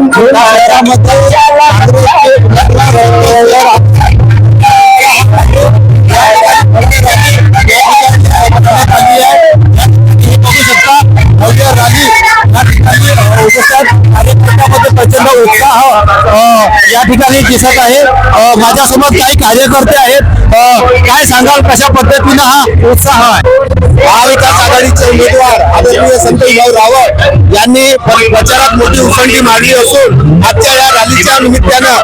शहरामध्ये कार्यकर्त्यामध्ये प्रचंड उत्साह या ठिकाणी दिसत आहे. माझ्यासोबत काही कार्यकर्ते आहेत. काय सांगाल कशा पद्धतीनं हा उत्साह आहे? महाविकास आघाडीचे उमेदवार आदरणीय संतोष भाऊ रावत यांनी प्रचारात मोठी उसंडी मारली असून आजच्या या रॅलीच्या निमित्तानं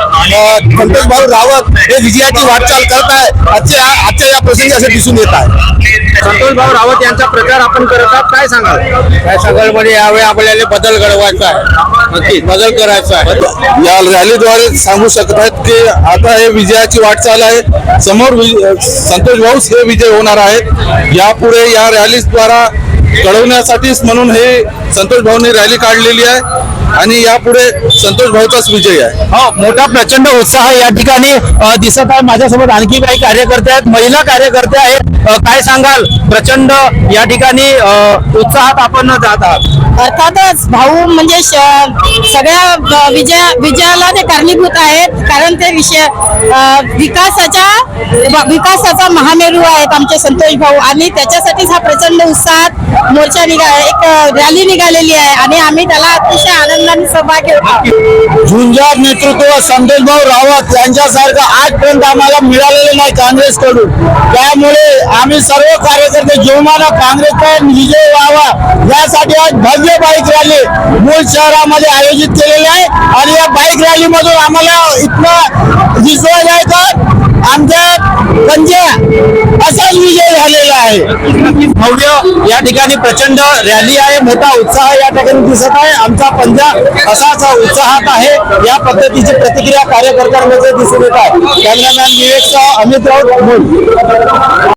संतोषभाऊ रावत हे विजयाची वाटचाल करत आहे आजचे या प्रसंगी असे दिसून येत आहे. संतोष भाऊ रावत यांचा प्रचार आपण करत आहात. काय सांगाल? काय सांगाल म्हणजे यावेळी आपल्याला बदल घडवायचा आहे. नक्की बदल करायचा आहे. या रॅलीद्वारे सांगू शकत आहेत की आता हे विजयाची वाटचाल आहे. समोर संतोष भाऊच हे विजय होणार आहेत. यापुढे या रॅलीद्वारा कळवण्यासाठीच म्हणून हे संतोष भाऊने रॅली काढलेली आहे. आणि यापुढे संतोष भाऊचाच विजय आहे. हो मोठा प्रचंड उत्साह या ठिकाणी दिसत आहे. माझ्यासोबत आणखी काही कार्यकर्ते आहेत. महिला कार्यकर्ते आहेत. काय सांगाल? प्रचंड या ठिकाणी उत्साहात आपण जात आहात. अर्थातच भाऊ म्हणजे श- सगळ्या विजया विजयाला ते कारणीभूत आहेत. कारण ते विषय विकासाच्या विकासाचा महामेरू आहेत आमचे संतोष भाऊ. आणि त्याच्यासाठीच हा प्रचंड उत्साहात मोर्चा निघा एक रॅली निघालेली आहे. आणि आम्ही त्याला अतिशय आनंदाने सहभागी होतो झुंजार नेतृत्व संतोषभाऊ रावत यांच्यासारखं आजपर्यंत आम्हाला मिळालेलं नाही काँग्रेसकडून. त्यामुळे आम्ही सर्व कार्यकर्ते जोमाना काँग्रेसचा विजय व्हावा यासाठी आज भव्य बाईक रॅली मूळ शहरामध्ये आयोजित केलेली आहे. आणि या बाईक रॅली मधून आम्हाला इथनं विश्वास जायचं. आमच्या पंजा आहे. भव्य या ठिकाणी प्रचंड रॅली आहे मोठा उत्साह या ठिकाणी दिसत आहे. आमचा पंजा असाच उत्साहात आहे. या पद्धतीची प्रतिक्रिया कार्यकर्त्यांमध्ये दिसून येत आहे. कॅमेरामॅन विवेक अमित राऊत